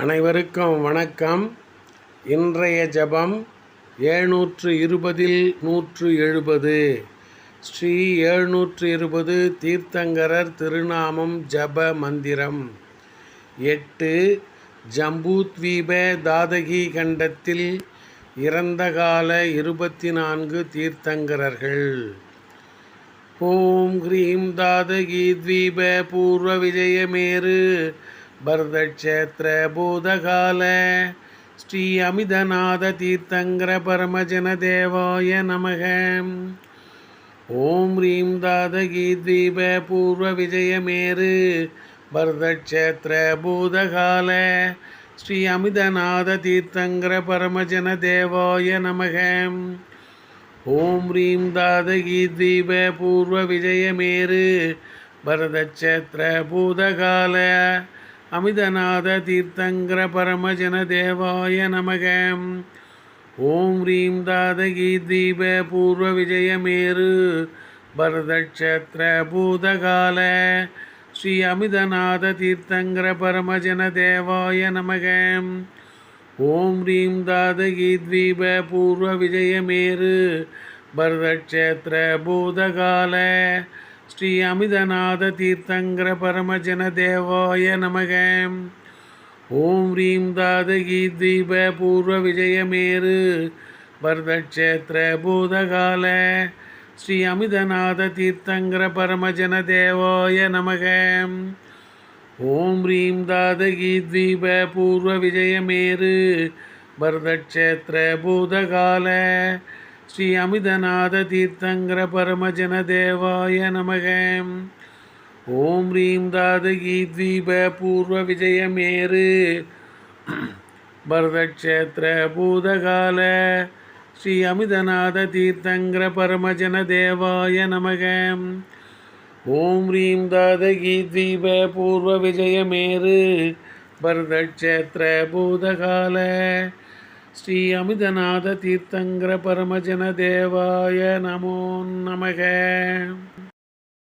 அனைவருக்கும் வணக்கம். இன்றைய ஜபம் ஏழ்நூற்று இருபதில் நூற்று எழுபது ஸ்ரீ ஏழ்நூற்று இருபது தீர்த்தங்கரர் திருநாமம் ஜப மந்திரம். எட்டு ஜம்பூத்வீப தாதகி கண்டத்தில் இறந்த கால இருபத்தி நான்கு தீர்த்தங்கரர்கள். ஓம் ஹ்ரீம் தாதகி த்வீப பூர்வ விஜயமேரு பரதக்ஷேத்திர பூதகால ஸ்ரீ அமிதநாத தீர்த்தங்கர பரமஜன தேவாய நமக. ஓம் ஹ்ரீம் தாதகி தீப பூர்வ விஜயமேரு பரதக்ஷேத்திர பூதகால ஸ்ரீ அமிதநாத தீர்த்தங்கர பரமஜன தேவாய நமக. ஓம் ஹ்ரீம் தாதகி தீப பூர்வ விஜயமேரு பரதக்ஷேத்திர பூதகால அமிதநாத தீர்த்தங்கர பரமஜன தேவாய நமக. ஓம் ஹ்ரீம் தாதகி தீப பூர்வ விஜயமேரு பரதக்ஷேத்திர பூதகால ஸ்ரீ அமிதநாத தீர்த்தங்கர பரமஜன தேவாய நமக. ஓம் ஹ்ரீம் தாதகி தீப பூர்வ விஜயமேரு பரதக்ஷேத்திர பூதகால ஸ்ரீ அமிதநாத தீர்த்தங்கர பரமஜன தேவாய நமக. ஓம் ஹ்ரீம் தாதகி தீப பூர்வ விஜயமேரு வரதக்ஷேத்திர பூதகால ஸ்ரீ அமிதநாத தீர்த்தங்கர பரமஜன தேவாய நமக. ஓம் ஹ்ரீம் தாதகி தீப பூர்வ விஜயமேரு வரதக்ஷேத்திர பூதகால ஸ்ரீ அமிதநாத தீர்த்தங்கர பரமஜன தேவாய நமக. ஓம் ரீம் தாதகீ தீப பூர்வ விஜயமேரு பரதக்ஷேத்திர பூதகால ஸ்ரீ அமிதநாத தீர்த்தங்கர பரமஜன தேவாய நமக. ஓம் ரீம் தாதகீ தீப பூர்வ விஜயமேரு பரதக்ஷேத்திர பூதகால ஸ்ரீ அமிதநாத தீர்த்தங்கர பரமஜன தேவாய நமோ நமக.